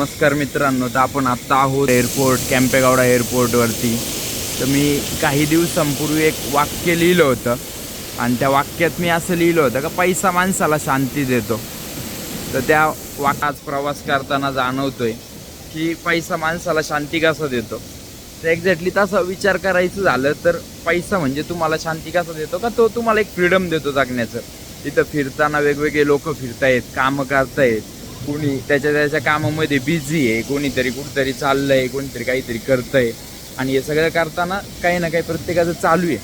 नमस्कार मित्रांनो तर आपण आत्ता आहोत एअरपोर्ट कॅम्पेगावडा एअरपोर्टवरती तर मी काही दिवसांपूर्वी एक वाक्य लिहिलं होतं. आणि त्या वाक्यात मी असं लिहिलं होतं का पैसा माणसाला शांती देतो. तर त्या वाक्यात प्रवास करताना जाणवतोय की पैसा माणसाला शांती कसा देतो. तर एक्झॅक्टली तसा विचार करायचं झालं तर पैसा म्हणजे तुम्हाला शांती कसा देतो का तो तुम्हाला एक फ्रीडम देतो जगण्याचं. तिथं फिरताना वेगवेगळे लोक फिरतायत कामं करतायत. कोणी त्याच्या त्याच्या कामामध्ये बिझी आहे कोणीतरी कुठतरी चाललंय कोणीतरी काहीतरी करतंय. आणि हे सगळं करताना काही ना काही प्रत्येकाचं चालू आहे.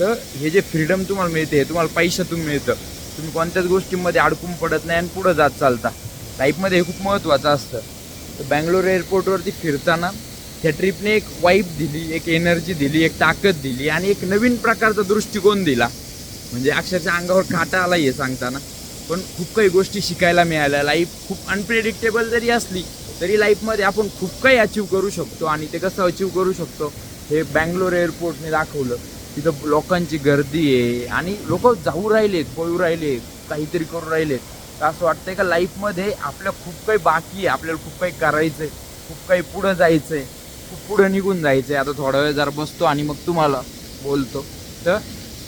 तर हे जे फ्रीडम तुम्हाला मिळते हे तुम्हाला पैशातून मिळतं. तुम्ही कोणत्याच गोष्टींमध्ये अडकून पडत नाही आणि पुढं जात चालता. लाईफमध्ये हे खूप महत्त्वाचं असतं. तर बँगलोर एअरपोर्टवरती फिरताना त्या ट्रिपने एक वाईब दिली एक एनर्जी दिली एक ताकद दिली आणि एक नवीन प्रकारचा दृष्टिकोन दिला. म्हणजे अक्षरशः अंगावर काटा आला हे सांगताना. पण खूप काही गोष्टी शिकायला मिळाल्या. लाईफ खूप अनप्रेडिक्टेबल जरी असली तरी लाईफमध्ये आपण खूप काही अचीव करू शकतो आणि ते कसं अचीव करू शकतो हे बँगलोर एअरपोर्टने दाखवलं. तिथं लोकांची गर्दी आहे आणि लोक जाऊ राहिलेत पळू राहिलेत काहीतरी करू राहिलेत. तर असं वाटतंय का लाईफमध्ये आपल्या खूप काही बाकी आहे आपल्याला खूप काही करायचं आहे खूप काही पुढं जायचं आहे खूप पुढं निघून जायचं आहे आता थोडा वेळ जरा बसतो आणि मग तुम्हाला बोलतो. तर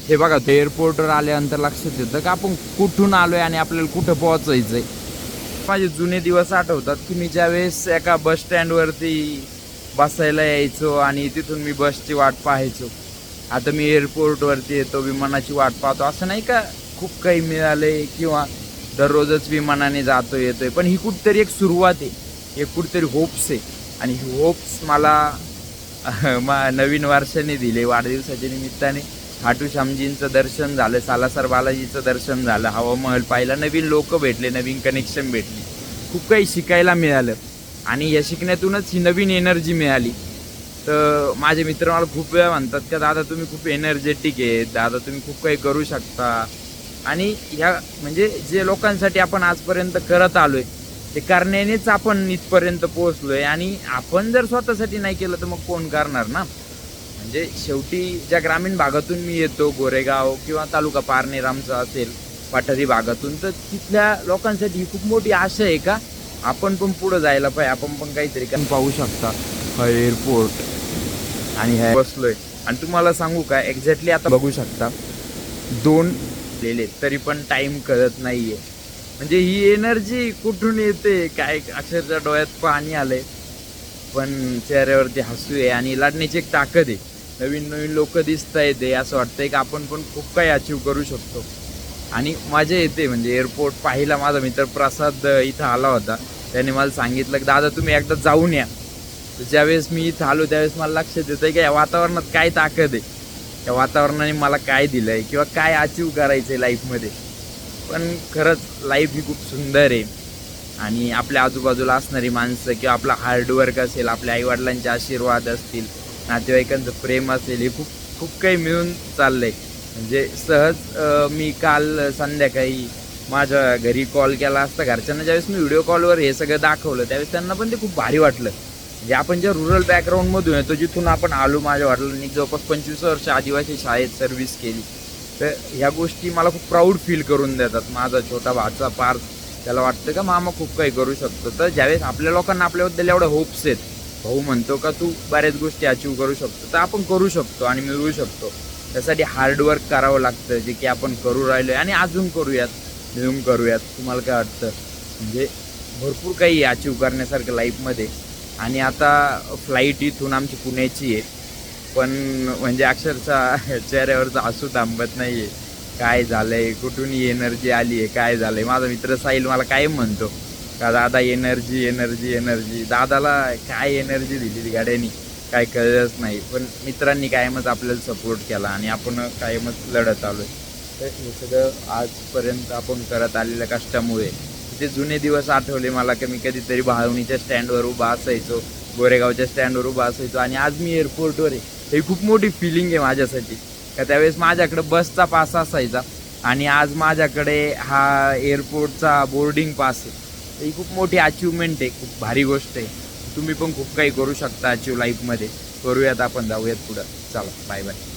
हे बघा ते एअरपोर्टवर आल्यानंतर लक्षात येतं का आपण कुठून आलो आहे आणि आपल्याला कुठं पोहोचायचं आहे माझे जुने दिवस आठवतात की मी ज्यावेळेस एका बस स्टँडवरती बसायला यायचो आणि तिथून मी बसची वाट पाहायचो. आता मी एअरपोर्टवरती येतो विमानाची वाट पाहतो. असं नाही का खूप काही मिळालंय किंवा दररोजच विमानाने जातो येतो आहे पण ही कुठतरी एक सुरुवात आहे. एक कुठतरी होप्स आहे. आणि ही होप्स मला मा नवीन वर्षाने दिले वाढदिवसाच्या निमित्ताने. खाटू श्यामजींचं दर्शन झालं सालासर बालाजीचं दर्शन झालं हवामहल पाहिला नवीन लोक भेटले नवीन कनेक्शन भेटली. खूप काही शिकायला मिळालं. आणि या शिकण्यातूनच ही नवीन एनर्जी मिळाली. तर माझे मित्र मला खूप वेळा म्हणतात का दादा तुम्ही खूप एनर्जेटिक आहे. दादा तुम्ही खूप काही करू शकता. आणि ह्या म्हणजे जे लोकांसाठी आपण आजपर्यंत करत आलोय ते करण्यानेच आपण इथपर्यंत पोहोचलोय. आणि आपण जर स्वतःसाठी नाही केलं तर मग कोण करणार ना? म्हणजे शेवटी ज्या ग्रामीण भागातून मी येतो गोरेगाव किंवा तालुका पारनेर आमचा असेल पाठारी भागातून तर तिथल्या लोकांसाठी ही खूप मोठी आशा आहे का? आपण पण पुढं जायला पाहिजे आपण पण काहीतरी काम पाहू शकता हा एअरपोर्ट आणि ह्या बसलोय. आणि तुम्हाला सांगू का एक्झॅक्टली आता बघू शकता दोन लेले तरी पण टाइम कळत नाहीये. म्हणजे ही एनर्जी कुठून येते काय अक्षरशः डोळ्यात पाणी आलंय. पण चेहऱ्यावरती हसू आहे आणि लढण्याची एक ताकद आहे. नवीन नवीन लोक दिसत आहेत असं वाटतंय की आपण पण खूप काही अचीव करू शकतो. आणि मजा येते म्हणजे एअरपोर्ट पाहिला माझा मित्र प्रसाद इथं आला होता. त्याने मला सांगितलं की दादा तुम्ही एकदा जाऊन या. तर ज्यावेळेस मी इथं आलो त्यावेळेस मला लक्षात येतं की या वातावरणात काय ताकद आहे. या वातावरणाने मला काय दिलं आहे किंवा काय अचीव करायचं आहे लाईफमध्ये पण खरंच लाईफ ही खूप सुंदर आहे. आणि आपल्या आजूबाजूला असणारी माणसं किंवा आपला हार्डवर्क असेल आपल्या आईवडिलांचे आशीर्वाद असतील नातेवाईकांचं प्रेम असेल हे खूप खूप काही मिळून चाललं आहे म्हणजे सहज मी काल संध्याकाळी माझ्या घरी कॉल केला असता. घरच्यांना ज्यावेळेस मी व्हिडिओ कॉलवर हे सगळं दाखवलं त्यावेळेस त्यांना पण ते खूप भारी वाटलं. म्हणजे आपण ज्या रुरल बॅकग्राऊंडमधून येतो जिथून आपण आलो माझ्या वडिलांनी जवळपास पंचवीस वर्ष आदिवासी शाळेत सर्व्हिस केली. तर ह्या गोष्टी मला खूप प्राऊड फील करून देतात. माझा छोटा भाचा पार्थ त्याला वाटतं का मामा खूप काही करू शकतो. तर ज्यावेळेस आपल्या लोकांना आपल्याबद्दल एवढं होप्स आहेत भाऊ म्हणतो का तू बऱ्याच गोष्टी अचीव करू शकतो. तर आपण करू शकतो आणि मिळवू शकतो. त्यासाठी हार्डवर्क करावं लागतं जे की आपण करू राहिलोय आणि अजून करूयात मिळून करूयात. तुम्हाला काय वाटतं? म्हणजे भरपूर काही अचीव करण्यासारखं लाईफमध्ये आणि आता फ्लाईट इथून आमची पुण्याची आहे. पण म्हणजे अक्षरशः चेहऱ्यावरचा हसू थांबत नाहीये. काय झालंय? कुठून एनर्जी आली आहे काय झालंय? माझा मित्र साहिल मला काय म्हणतो. का दादा एनर्जी एनर्जी एनर्जी. दादाला काय एनर्जी दिली ती गाड्यांनी? काय कळलंच नाही. पण मित्रांनी कायमच आपल्याला सपोर्ट केला आणि आपण कायमच लढत आलोय. तर हे सगळं आजपर्यंत आपण करत आलेल्या कष्टामुळे. ते जुने दिवस आठवले मला की मी कधीतरी भावणीच्या स्टँडवर उभा असायचो गोरेगावच्या स्टँडवर उभा असायचो आणि आज मी एअरपोर्टवर आहे. ही खूप मोठी फिलिंग आहे माझ्यासाठी. का त्यावेळेस माझ्याकडे बसचा पास असायचा आणि आज माझ्याकडे हा एअरपोर्टचा बोर्डिंग पास आहे. तर ही खूप मोठी अचिव्हमेंट आहे खूप भारी गोष्ट आहे. तुम्ही पण खूप काही करू शकता अचीव लाईफमध्ये करूयात आपण जाऊयात पुढं. चला बाय बाय